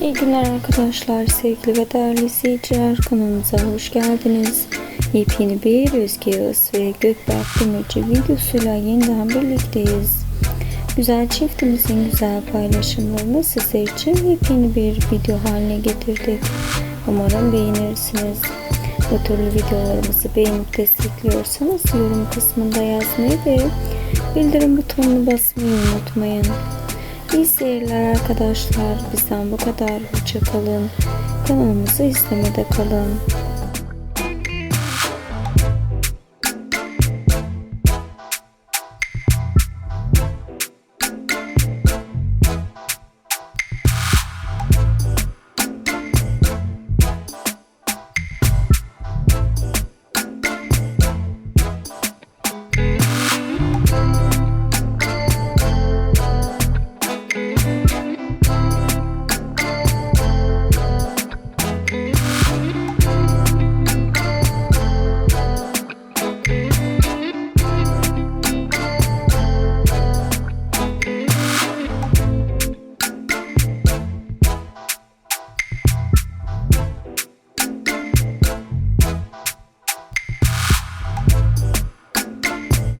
İyi günler arkadaşlar, sevgili ve değerli izleyiciler. Kanalımıza hoş geldiniz. Yepyeni bir Özge Yağız ve Gökberk Demirci videosuyla yeniden birlikteyiz. Güzel çiftimizin güzel paylaşımlarını sizler için yepyeni bir video haline getirdik. Umarım beğenirsiniz. Bu türlü videolarımızı beğenip destekliyorsanız yorum kısmında yazmayı ve bildirim butonunu basmayı unutmayın. İyi seyirler arkadaşlar. Bizden bu kadar. Hoşça kalın. Kanalımızı izlemede kalın.